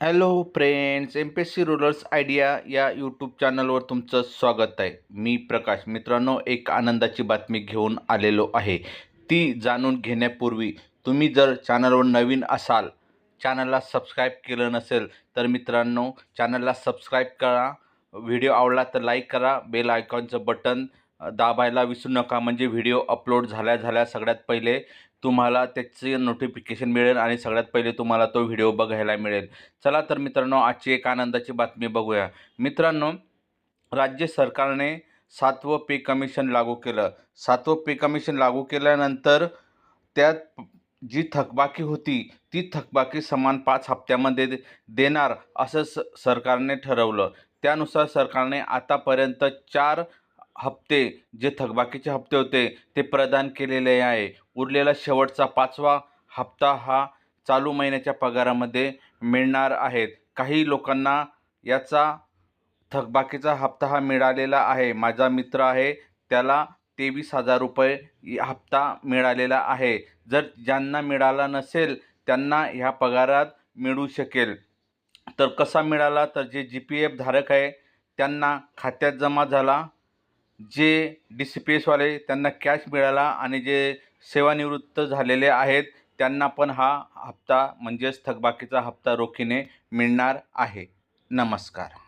Hello friends M P S C rurals idea या YouTube चॅनलवर तुमचं स्वागत आहे. मी प्रकाश. मित्रांनो एक आनंदाची बातमी घेऊन आलेलो आहे. ती जाणून घेण्यापूर्वी तुम्ही जर चॅनलवर नवीन असाल चॅनलला सबस्क्राईब केलं नसेल तर मित्रांनो चॅनलला सबस्क्राईब करा. व्हिडिओ आवडला तर लाईक करा. बेल आयकॉनचं बटन दाबायला विसरू नका. म्हणजे व्हिडिओ अपलोड झाल्या झाल्या सगळ्यात पहिले तुम्हाला त्याचे नोटिफिकेशन मिळेल आणि सगळ्यात पहिले तुम्हाला तो व्हिडिओ बघायला मिळेल. चला तर मित्रांनो आजची एक आनंदाची बातमी बघूया. मित्रांनो राज्य सरकारने सातवं पे कमिशन लागू केलं. सातवं पे कमिशन लागू केल्यानंतर त्यात जी थकबाकी होती ती थकबाकी समान पाच हप्त्यामध्ये दे- देणार असं स सरकारने ठरवलं. त्यानुसार सरकारने आतापर्यंत चार हप्ते जे थकबाकीचे हप्ते होते ते प्रदान केलेले आहे. उरलेला शेवटचा पाचवा हप्ता हा चालू महिन्याच्या पगारामध्ये मिळणार आहेत काही लोकांना याचा थकबाकीचा हप्ता हा मिळालेला आहे. माझा मित्र आहे त्याला तेवीस हजार रुपये हप्ता मिळालेला आहे. जर ज्यांना मिळाला नसेल त्यांना ह्या पगारात मिळू शकेल. तर कसा मिळाला? तर जे जी पी एफ धारक आहे त्यांना खात्यात जमा झाला जे डी सी पी एसवाले त्यांना कॅश मिळाला आणि जे सेवानिवृत्त झालेले आहेत त्यांना पण हा हप्ता म्हणजेच थकबाकीचा हप्ता रोखीने मिळणार आहे. नमस्कार.